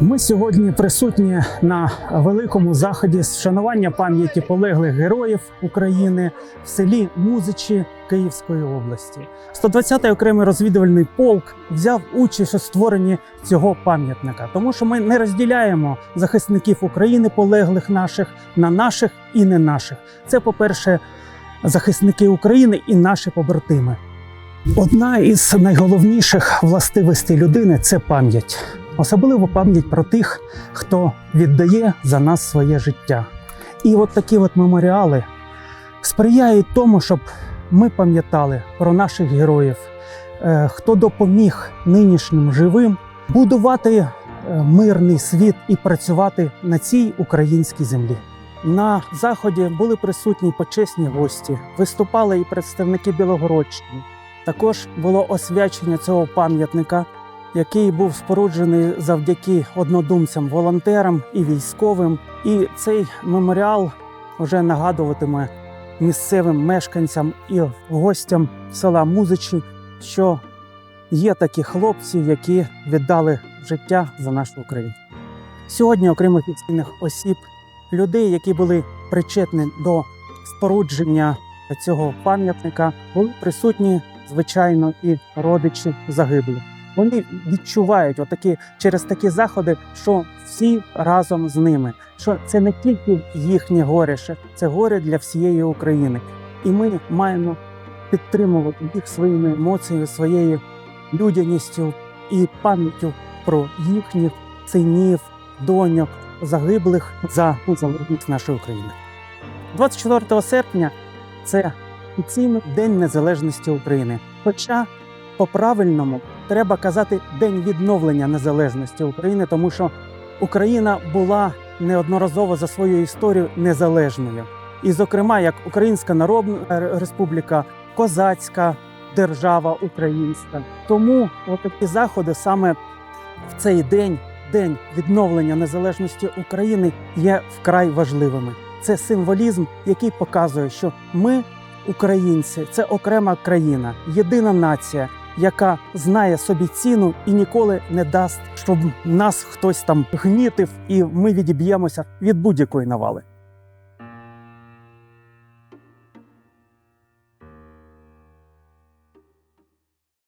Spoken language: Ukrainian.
Ми сьогодні присутні на великому заході з вшанування пам'яті полеглих героїв України в селі Музичі Київської області. 120-й окремий розвідувальний полк взяв участь у створенні цього пам'ятника, тому що ми не розділяємо захисників України, полеглих наших на наших і не наших. Це, по-перше, захисники України і наші побратими. Одна із найголовніших властивостей людини це пам'ять. Особливо пам'ять про тих, хто віддає за нас своє життя. І от такі от меморіали сприяють тому, щоб ми пам'ятали про наших героїв, е, хто допоміг нинішнім живим будувати е, мирний світ і працювати на цій українській землі. На заході були присутні почесні гості, виступали і представники Білогородщини. Також було освячення цього пам'ятника який був споруджений завдяки однодумцям, волонтерам і військовим. І цей меморіал вже нагадуватиме місцевим мешканцям і гостям села Музичі, що є такі хлопці, які віддали життя за нашу Україну. Сьогодні, окрім офіційних осіб, людей, які були причетні до спорудження цього пам'ятника, були присутні, звичайно, і родичі загиблих вони відчувають отакі через такі заходи, що всі разом з ними. Що це не тільки їхнє горе, це горе для всієї України, і ми маємо підтримувати їх своїми емоціями, своєю людяністю і пам'яттю про їхніх синів, доньок, загиблих за незалежність нашої України. 24 серпня це офіційний День Незалежності України. Хоча по-правильному треба казати День відновлення незалежності України, тому що Україна була неодноразово за свою історію незалежною. І, зокрема, як Українська Народна Республіка, Козацька держава Українська. Тому отакі заходи саме в цей день, день відновлення незалежності України, є вкрай важливими. Це символізм, який показує, що ми, українці, це окрема країна, єдина нація, яка знає собі ціну і ніколи не дасть, щоб нас хтось там гнітив, і ми відіб'ємося від будь-якої навали.